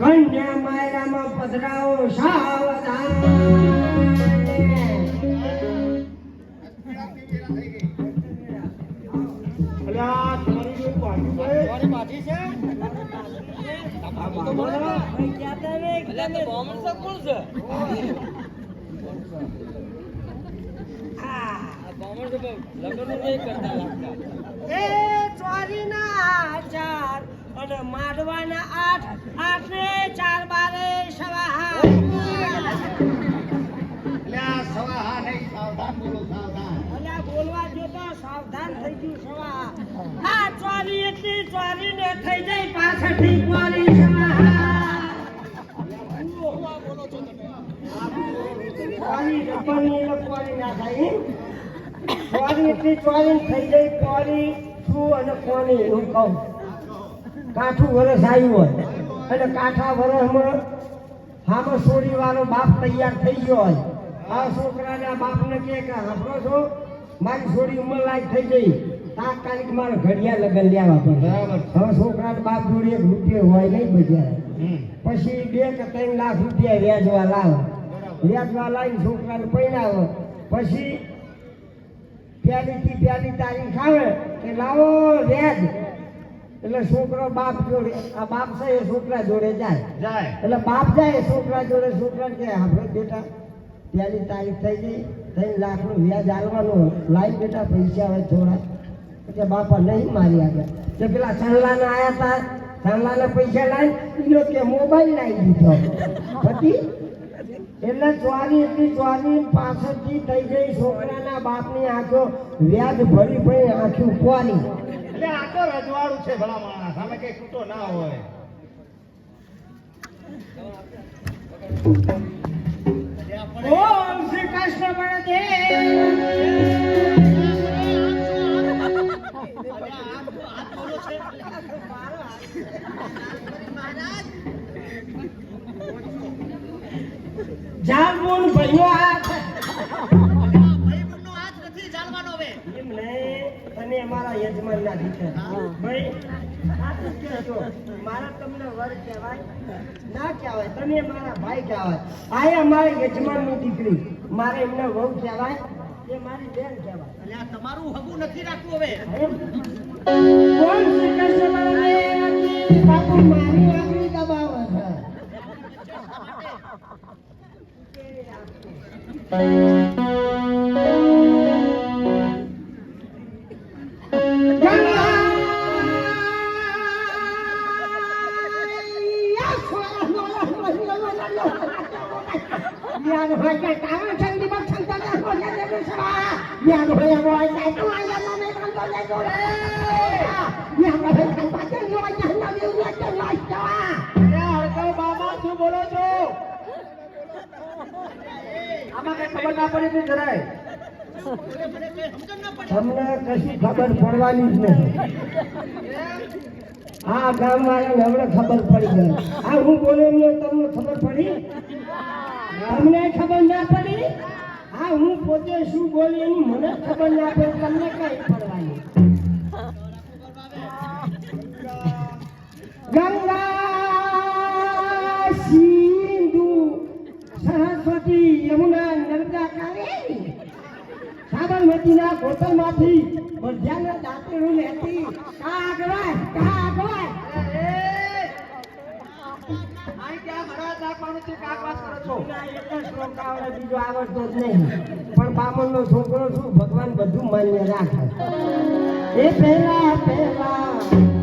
કન્યા માયરામાં પધરાવો સાવધાન. જેવું બાજુ ભાઈ એ ચોરીના મારવાના આઠ આઠ ને ચાર બારે સવા અલ્યા નહીં સાવધાન બોલો સાવધાન. અલ્યા બોલવા જો તો સાવધાન થઈ ગયું સવા આ ચોરી એટલી ચોરી ને થઈ જાય પાછળથી ચોરી ના થાય. ચોરી એટલી ચોરી થઈ જાય ચોરી શું અને કોની એવું કહું. કાઠું વરસ આવ્યું હોય. અને કાઠા વરસમાં હામાં સોરી વાળો બાપ તૈયાર થઈ ગયો હોય. આ છોકરાના બાપને કહે કે આપણો છો? મારી છોરી ઉંમર લાયક થઈ ગઈ. તાત્કાલિક મારે ઘડિયા લગન લેવા પડે. હવે છોકરા બાપ જોડે એક રૂપિયો હોય નહીં બજાર. પછી બે કે ત્રણ લાખ રૂપિયા વ્યાજવા લાવે. વ્યાજવા લાવીને છોકરાને પૈણાવે પછી પહેલી થી પહેલી તારીખ આવે કે લાવો વ્યાજ. એટલે છોકરો બાપ જોડે આ બાપ છે એ છોકરા જોડે જાય. જાય. એટલે બાપ જાય છોકરા જોડે છોકરા કે આપણે બેટા ત્યાંની તારીખ થઈ ગઈ ત્રણ લાખનું વ્યાજ આલવાનું લાઈ બેટા પૈસા હોય થોડા. એટલે બાપા નહીં મારી આગળ. કે પેલા ચાંદલાના આયા હતા ચાંદલાના પૈસા લાવી ઈનો કે મોબાઈલ લાવી દીધો. પછી એટલે ચોરી એટલી ચોરી પાછળથી થઈ ગઈ છોકરાના બાપની આંખો વ્યાજ ભરી ભરી આંખી પોરી એટલે આ તો રજવાડું છે ભલા માણસ. અમે કઈ છૂટો ના હોય. ઓમ શ્રી કૃષ્ણ જામુન ભાઈઓ હાથ યજમાનના દીકરા. ભાઈ, સાચું જ મારા તમને વર કહેવાય ના કહેવાય તમે મારા ભાઈ કહેવાય આ એ યજમાનની દીકરી મારે એમને વહુ કહેવાય એ મારી બેન કહેવાય તમારું હગું નથી રાખવું હવે? કોણ? બાપુ મારી આંગળી દબાવે છે આમાં કઈ ખબર ના પડી તો જરાય? તમને કશી ખબર પડવાની જ નહીં આ ગામ વાળાને હમણે ખબર પડી ગઈ. આ હું ને તમને ખબર પડી? તમને ખબર ના પડી? હા, હું પોતે શું બોલી એની મને ખબર ના પડી, તમને કઈ પડવાની. જ શ્લોક આવડે, બીજો આવડતો જ નહીં. પણ બામણનો છોકરો છું ભગવાન બધું માન્ય રાખે. એ પહેલા પહેલા